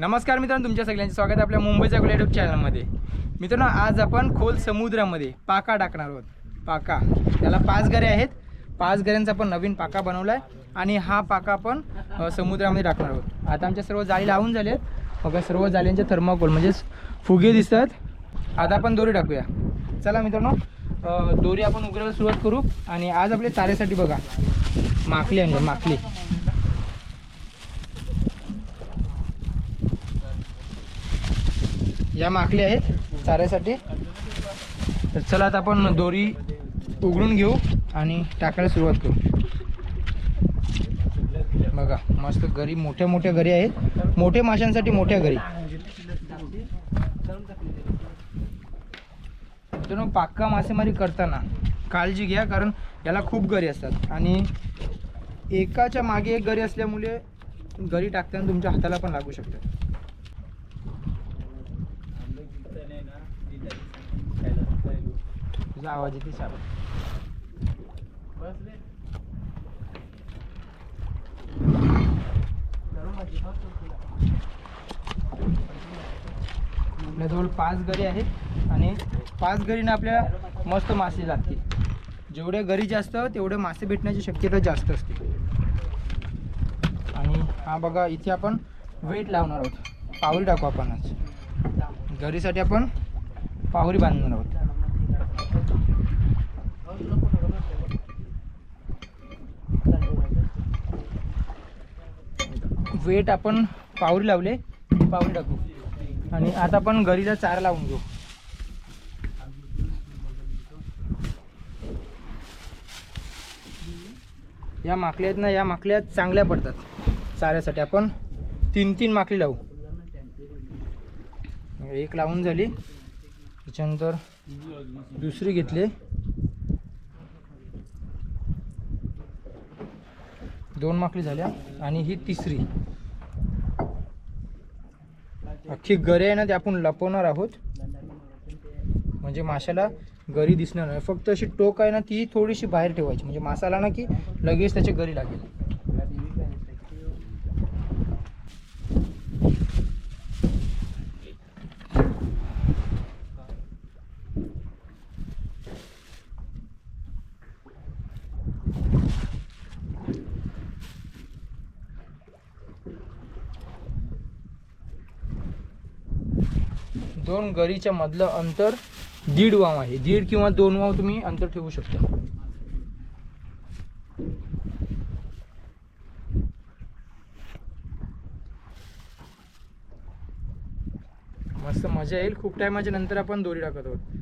नमस्कार मित्रांनो तुमच्या सगळ्यांचे स्वागत आहे आपल्या मुंबईच्या आपल्या युट्यूब चॅनलमध्ये मित्रांनो आज आपण खोल समुद्रामध्ये पाका टाकणार आहोत. पाका. त्याला पाच गरे आहेत. पाच गऱ्यांचा आपण नवीन पाका बनवला आहे आणि हा पाका आपण समुद्रामध्ये टाकणार आहोत. आता आमच्या सर्व जाळी लावून झाले आहेत बघा सर्व जाळींचे थर्माकोल म्हणजेच फुगे दिसतात. आता आपण दोरी टाकूया. चला मित्रांनो दोरी आपण उघडायला सुरुवात करू आणि आज आपल्या चाऱ्यासाठी बघा. माकली आणली माकली या माकली आहेत चाऱ्यासाठी. तर चला आता आपण दोरी उघडून घेऊ आणि टाकायला सुरुवात करू. बघा मस्त घरी मोठ्या मोठ्या घरी आहेत. मोठ्या माशांसाठी मोठ्या घरी मित्रांनो पाक्का मासेमारी करताना काळजी घ्या कारण याला खूप गरी असतात. आणि एकाच्या मागे एक गरी असल्यामुळे गरी टाकताना तुमच्या हाताला पण लागू शकतात. तुझा आवाज येते साहेब आपल्याजवळ पाच गरी आहेत आणि पाच गरीनं आपल्याला मस्त मासे लागतील. जेवढे गरी जास्त तेवढे मासे भेटण्याची शक्यता जास्त असते. आणि हा बघा इथे आपण वेट लावणार आहोत. पावरी टाकू आपण आज. गरीसाठी आपण पावरी बांधणार आहोत. वेट आपण पावरी लावले पावरी टाकू. आणि आता आपण गरीला चारा लावून घेऊ. या माकल्यात ना या माकल्यात चांगल्या पडतात. चाऱ्यासाठी आपण तीन तीन माकली लावू. एक लावून झाली. त्याच्यानंतर दुसरी घेतली. दोन माकली झाल्या. आणि ही तिसरी. अख्खी गरे आहे ना ते आपण लपवणार आहोत. म्हणजे माशाला गरी दिसणार नाही. फक्त अशी टोक आहे ना ती थोडीशी बाहेर ठेवायची. म्हणजे मासाला ना की लगेच त्याची गरी लागेल. दोन गरीच्या मधलं अंतर दीड वाव आहे. दीड किंवा दोन वाव तुम्ही अंतर ठेवू शकता. मस्त मजा येईल. खूप टायमाच्या नंतर आपण दोरी टाकत आहोत.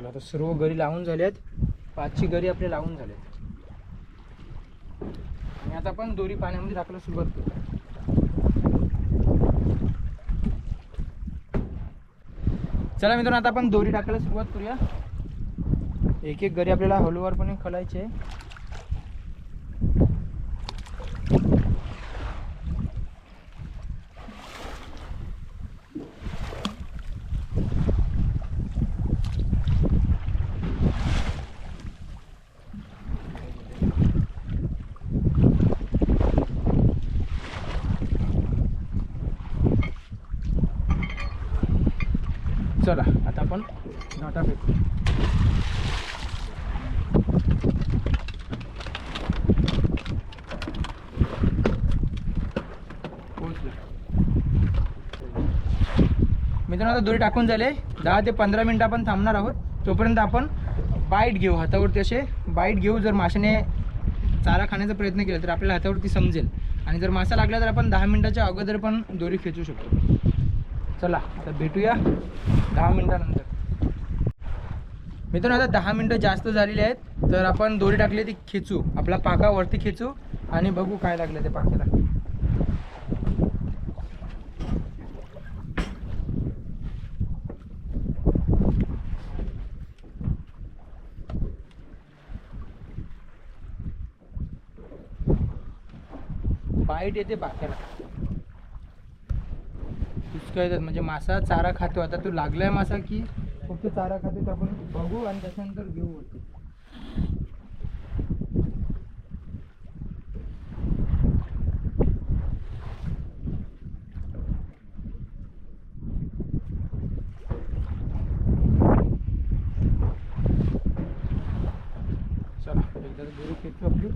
चला आता सर्व गरी लावून झाल्यात. पाचची गरी आपल्या लावून झाल्यात आणि आता आपण दोरी पाण्यामध्ये टाकायला सुरुवात करतो चला मित्रांनो आता आपण दोरी टाकायला सुरुवात करूया. एक एक गरी आपल्याला हळूवारपणे खलायची आहे चला आता आपण घाटा मित्रांनो आता दोरी टाकून झाले. दहा ते पंधरा मिनटं आपण थांबणार आहोत. तोपर्यंत आपण बाईट घेऊ. हातावरती असे बाईट घेऊ. जर माशाने चारा खाण्याचा प्रयत्न केला तर आपल्याला हातावरती समजेल. आणि जर मासा लागला तर आपण दहा मिनिटाच्या अगोदर पण दोरी खेचू शकतो. चला आता भेटूया दहा मिनिटानंतर. मित्रांनो आता दहा मिनटं जास्त झालेली आहेत तर आपण दोरी टाकली ती खेचू. आपला पाका वरती खेचू आणि बघू काय लागलं ते पाक्याला. बाईट येते पाक्याला. म्हणजे मासा चारा खातो. आता तू लागलाय मासा की फक्त चारा खाते आपण बघू आणि त्याच्यानंतर घेऊ वरती. चला एकदा दोरी खेचू आपली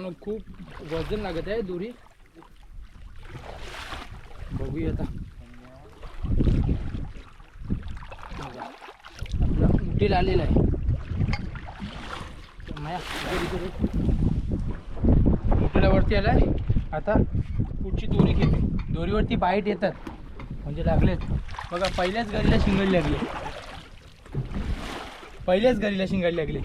मित्रांनो खूप वजन लागत आहे दोरी. बघूया आता. आपला उटील आलेला आहे. माया उटीला वरती आलाय. आता पुढची दोरी घेते. दोरीवरती बाईट येतात. म्हणजे लागलेत. बघा पहिल्याच गाडीला शिंगाडी लागली. पहिल्याच गाडीला शिंगाडी लागली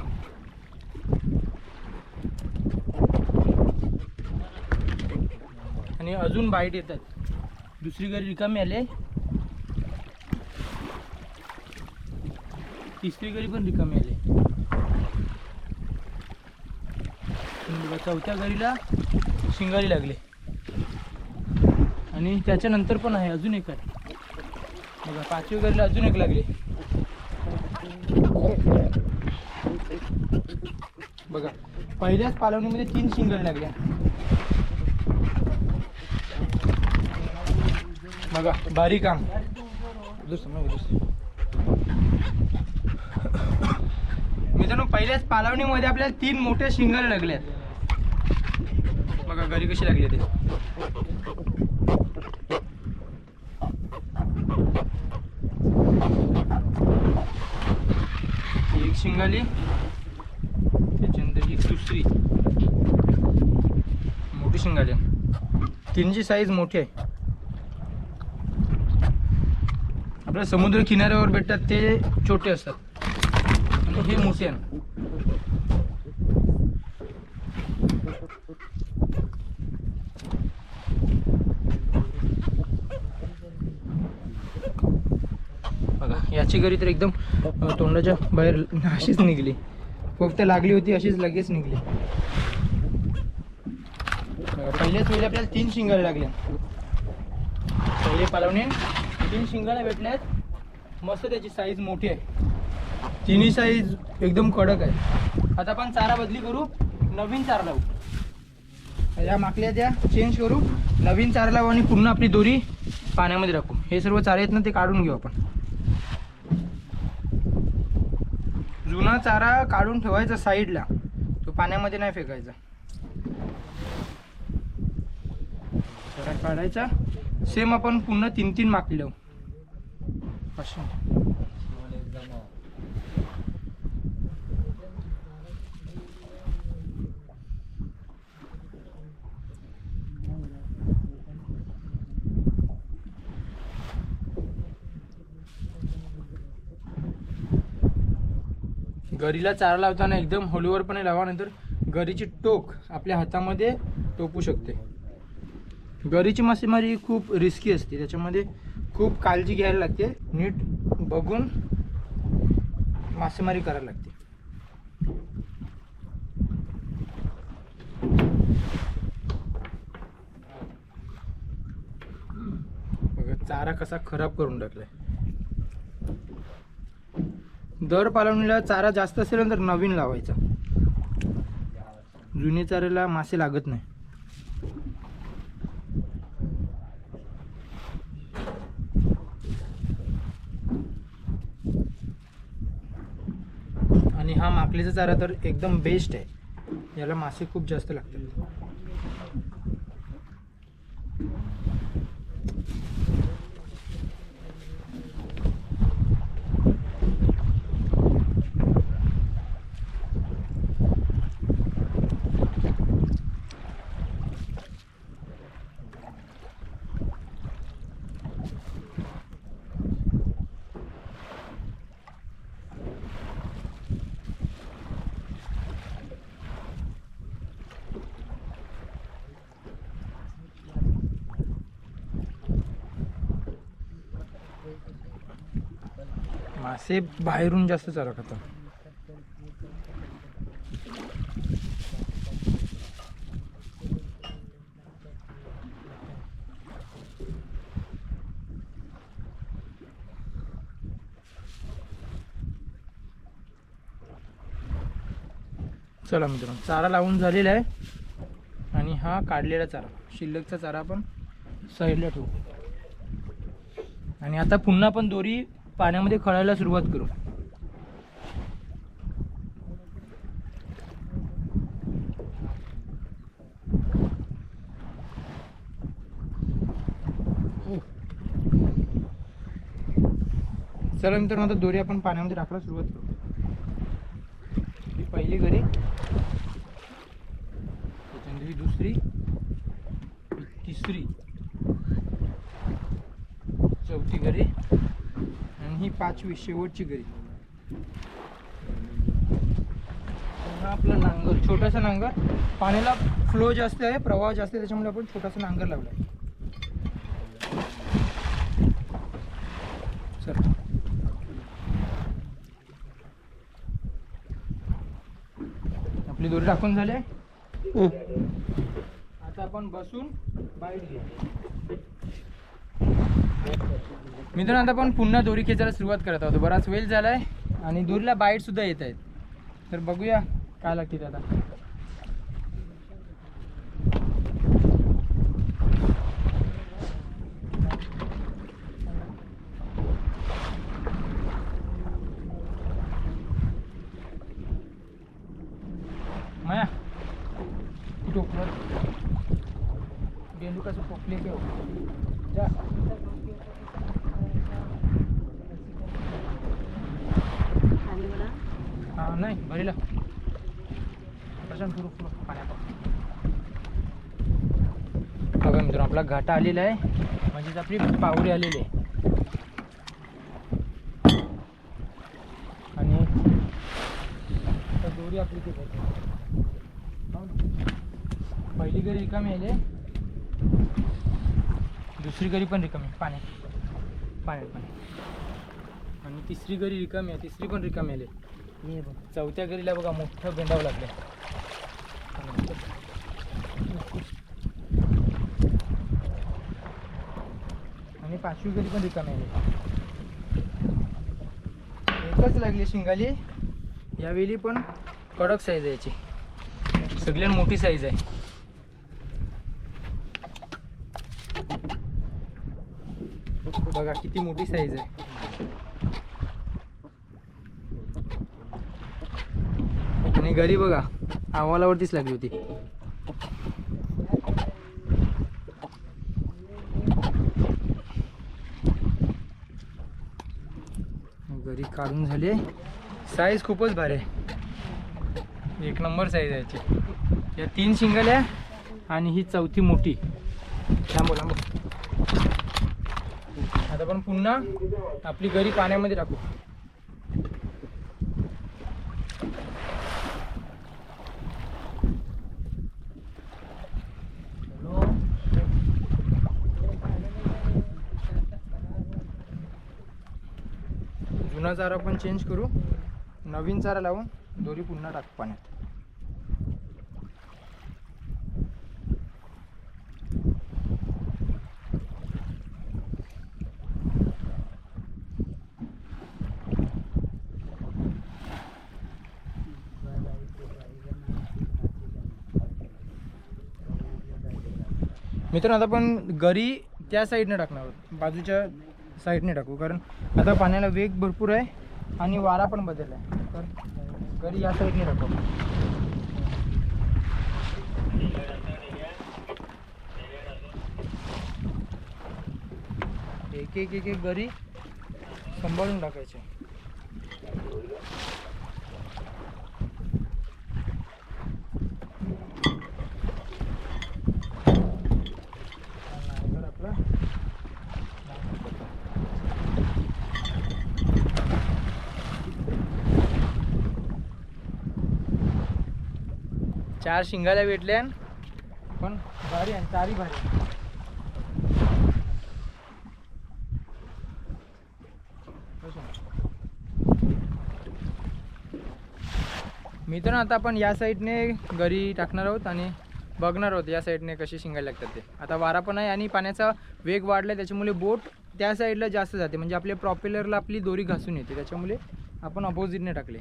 आणि अजून बाईट येतात. दुसरी गाडी रिकामी आले तिसरी घरी पण रिकामी आले बघा, चौथ्या घरीला शिंगारी लागले. आणि त्याच्यानंतर पण आहे अजून एक आहे. बघा पाचवी गाडीला अजून एक लागले. बघा पहिल्याच पालवणीमध्ये तीन शिंगारी लागल्या. बघा भारी काम मित्रांनो पहिल्याच पालवणीमध्ये आपल्याला तीन मोठे शिंगल लागल्यात बघा घरी कशी लागली ते. एक शिंगाली त्याच्यानंतर एक दुसरी. मोठी शिंगाली. तीनची साईज मोठी आहे. आपल्या समुद्र किनाऱ्यावर भेटतात ते छोटे असतात. आणि हे मोठे आहे. बघा याची घरी तर एकदम तोंडाच्या बाहेर अशीच निघली. फक्त लागली होती अशीच लगेच निघली. पहिल्याच वेळी आपल्याला तीन शिंगाला लागल्या पहिले पालवणे तीन शिंगाला भेटल्यात मस्त त्याची साईज मोठी आहे. तिन्ही साईज एकदम कडक आहे. आता आपण चारा बदली करू. नवीन चारा लावू. या माकल्या त्या चेंज करू. नवीन चारा लावू आणि पुन्हा आपली दोरी पाण्यामध्ये टाकू. हे सर्व चारा आहेत ना ते काढून घेऊ आपण. जुना चारा काढून ठेवायचा साईडला तो पाण्यामध्ये नाही फेकायचा. चारा काढायचा. सेम आपण पुन्हा तीन तीन माकली लावू. गरीला चारा लावताना एकदम हळूवारपणे लावा नंतर गरीची टोक आपल्या हातामध्ये टोपू शकते. गरीची मासेमारी खूप रिस्की असते. त्याच्यामध्ये खूप काळजी घ्यायला लागते. नीट बघून मासेमारी करायला लागते. चारा कसा खराब करून टाकलाय. दर पालवणीला चारा जास्त असेल तर नवीन लावायचा. जुने चाऱ्याला मासे लागत नाही. आणि हा माकलीचा चारा तर एकदम बेस्ट आहे. याला मासे खूप जास्त लागतात. मासे बाहेरून जास्त चारा खातात. चला मित्रांनो चारा लावून झालेला आहे. आणि हा काढलेला चारा शिल्लकचा चारा आपण साईडला ठेवू. आणि आता पुन्हा पण दोरी पाण्यामध्ये खळायला सुरुवात करू. चला मित्रांनो आता दोरी आपण पाण्यामध्ये टाकायला सुरुवात करू. ही पहिली घरी. त्याच्यानंतर ही दुसरी. तिसरी. चौथी घडी आणि ही पाचवी शेवटची घडी हा आपला नांगर छोटासा नांगर. पाण्याला फ्लो जास्त आहे प्रवाह जास्त आहे त्याच्यामुळे आपण छोटासा नांगर लावला आहे. आपली दोरी टाकून झाली आहे. आता आपण बसून बाईट घेऊ मित्रांनो आता आपण पुन्हा दोरी खेचायला सुरुवात करत आहोत. बराच वेळ झाला आहे आणि दोरीला बाईटसुद्धा येत आहेत. तर बघूया काय लागते आता माया टोकलं गेंडू कसं पोकले के जा हा नाही भरीला. प्रशांत पुरू पुरू पाण्यापासून बघा मित्रांनो आपला घाटा आलेला आहे. म्हणजेच आपली पावरी आलेली आहे. आणि दोरी आपली ती हो पहिली गरी रिकामी आली आहे. दुसरी गरी पण रिकामी आहे, पाण्यात. पाण्यात पाण्यात आणि तिसरी गरी रिकामी आहे. तिसरी पण रिकामी आली. हे बघ. चौथ्या गरीला बघा मोठं बेंडावं लागलं आणि पाचवी गरी पण रिकामी आली. एकच लागली शिंगाली. यावेळी पण कडक साईज आहे याची. सगळ्यात मोठी साईज आहे. बघा किती मोठी साईज आहे. आणि घरी बघा अहवालावरतीच लागली होती. घरी काढून झाली साईज खूपच भारी आहे. एक नंबर साईज आहे याची. या तीन शिंगल आहे आणि ही चौथी मोठी. लांबो लांब आता आपण पुन्हा आपली घरी पाण्यामध्ये टाकू. जुना चारा पण चेंज करू. नवीन चारा लावून दोरी पुन्हा टाकू पाण्यात. मित्रांनो आता आपण गरी त्या साईडने टाकणार आहोत. बाजूच्या साईडने टाकू कारण आता पाण्याला वेग भरपूर आहे आणि वारा पण बदल आहे तर गरी या साईडने टाकू. एक एक एक एक गरी सांभाळून टाकायचे. चार शिंगाला भेटल्या पण भारी आहे चारी भारी मित्रांनो आता आपण या साईडने घरी टाकणार आहोत आणि बघणार आहोत या साईडने कशी शिंगायला लागतात ते. आता वारा पण आहे आणि पाण्याचा वेग वाढला त्याच्यामुळे बोट त्या साईडला जास्त जाते. म्हणजे आपल्या प्रॉपेलरला आपली दोरी घासून येते त्याच्यामुळे आपण अपोजिटने टाकले.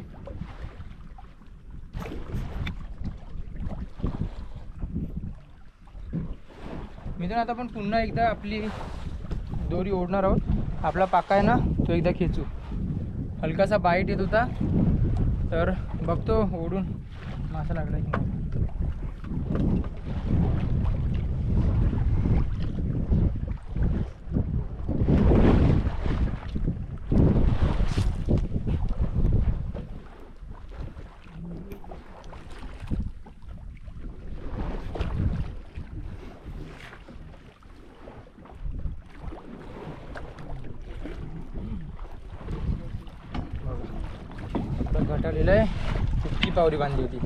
मित्रांनो आता आपण पुन्हा एकदा आपली दोरी ओढणार आहोत. आपला पाका आहे ना तो एकदा खेचू. हलकासा बाईट येत होता. तर बघतो ओढून मासा लागला की नाही. बघा आता घटालेलं आहे सुटकी बांधली होती.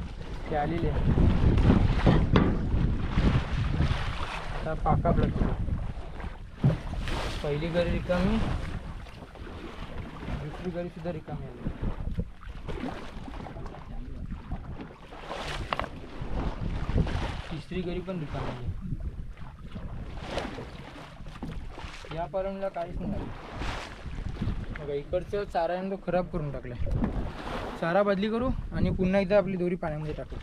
ती आलेली आहे. आता पाका ब्लड पहिली गरी रिकामी. दुसरी गरी सुद्धा रिकामी आली तिसरी गरी पण रिकामी आली या पर्यंतला काहीच नाही बघा इकडचं चारायन तो खराब करून टाकलाय. चारा बदली करू आणि पुन्हा एकदा आपली दोरी पाण्यामध्ये टाकू.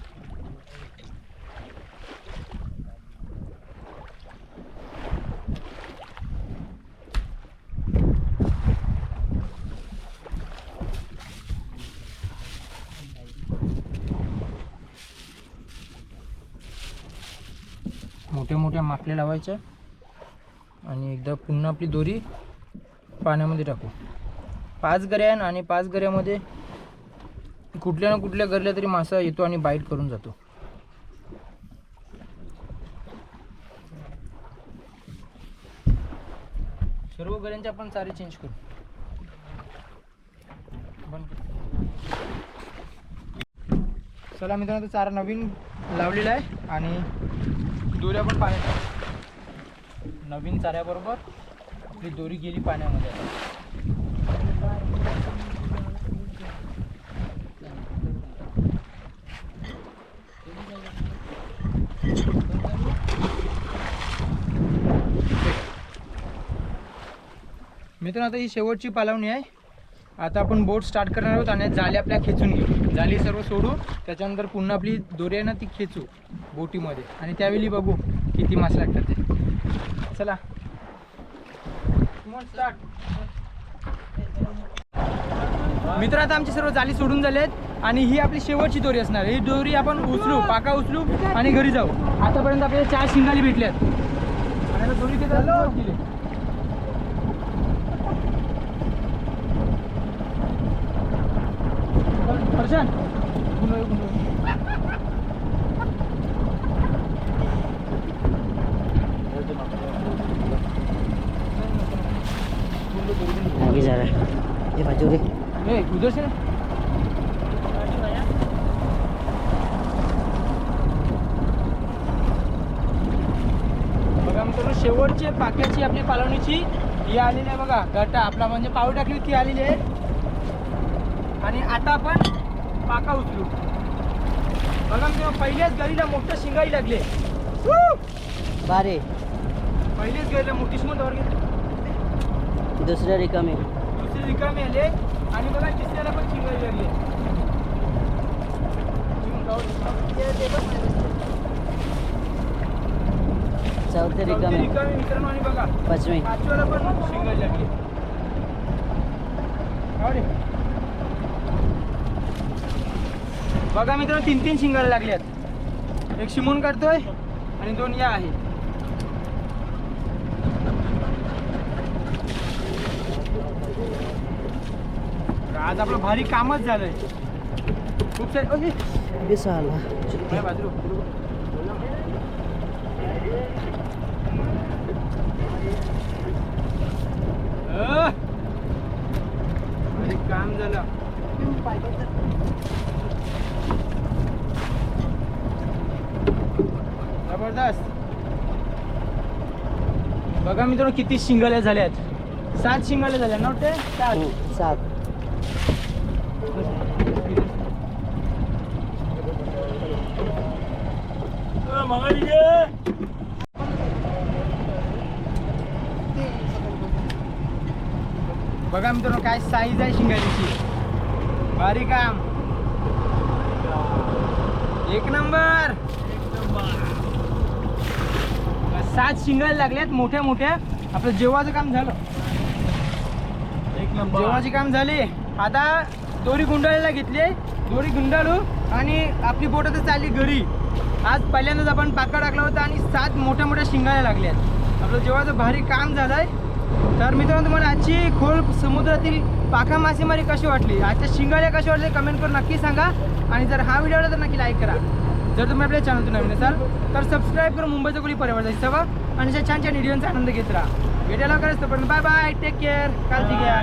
मोठ्या मोठ्या माकल्या लावायच्या आणि एकदा पुन्हा आपली दोरी पाण्यामध्ये टाकू. पाच गऱ्या आणि पाच गऱ्यामध्ये कुठल्या ना कुठल्या गरल्या तरी मासा येतो आणि बाईट करून जातो. सर्व गऱ्यांचे आपण चारे चेंज करू. चला मित्रांनो चारा नवीन लावलेला आहे आणि दोऱ्या पण पाण्यात नवीन चाऱ्याबरोबर आपली दोरी गेली पाण्यामध्ये. मित्रांनो आता ही शेवटची पालावणी आहे. आता आपण बोट स्टार्ट करणार आहोत आणि जाळी आपल्या खेचून घेऊ. जाळी सर्व सोडू त्याच्यानंतर पुन्हा आपली दोरी आहे ना ती खेचू बोटीमध्ये. आणि त्यावेळी बघू किती मासे लागतात ते. चला. मित्र आता आमची सर्व जाळी सोडून झालेत आणि ही आपली शेवटची दोरी असणार. ही दोरी आपण उचलू पाका उचलू आणि घरी जाऊ. आतापर्यंत आपल्याला चार शिंगाली भेटल्यात आणि आता दोरी ते गेले हर्षन गुंडोळी, गुंडोळी. आगे जा रहा है ये बाजू रे ए, उधर से ना. बघा मित्रांनो शेवटची पाक्याची आपली पालवणीची ही आलेली आहे बघा गटा आपला म्हणजे पाव टाकली ती आलेली आहे आणि आता आपण पाका उचलू. बघा मित्रांनो पहिल्याच गरीला मोठं शिंगाई लागले. बारे. पहिलेच गरीला मोठी शिमून घेतली दुसऱ्या रिकामी. दुसरी रिकामी आले आणि बघा तिसऱ्याला पण शिंगाई लागली. चौथे रिकामी. रिकामी मित्रांनो आणि बघा पाचवी. पाचव्याला पण शिंगाई लागली रे. बघा मित्रांनो तीन तीन शिंगाला लागल्यात एक शिमून काढतोय आणि दोन या आहे आज आपलं भारी कामच झालंय. खूप सारे ओके. बघा मित्रांनो किती शिंगल्या झाल्या आहेत सात शिंगाल्या झाल्या ना वाटते सात. हो, सात. बघा मित्रांनो काय साईज आहे शिंगाची बारीक काम. एक नंबर. सात शिंगायला लागल्यात मोठ्या मोठ्या आपलं जेव्हाचं काम झालं. एक जेव्हाची काम झाली. आता दोरी गुंडाळायला घेतली दोरी गुंडाळू आणि आपली बोट तर चालली घरी. आज पहिल्यांदाच आपण पाका टाकला होता आणि सात मोठ्या मोठ्या शिंगायला लागल्यात. आपलं जेव्हाचं भारी काम झालंय. तर मित्रांनो तुम्हाला आजची खोल समुद्रातील पाका मासेमारी कशी वाटली? आजच्या शिंगाळ्या कशा वाटल्या कमेंट करून नक्की सांगा. आणि जर हा व्हिडिओ तर नक्की लाईक करा. जर तुम्ही आपल्या चॅनलतून नवीन असाल तर सबस्क्राईब करून मुंबईचा कोणी परिवार जायचं सवा आणि अशा छान छान व्हिडिओचा आनंद घेत राहा. व्हिडिओला करायचं पण बाय बाय टेक केअर काळजी घ्या.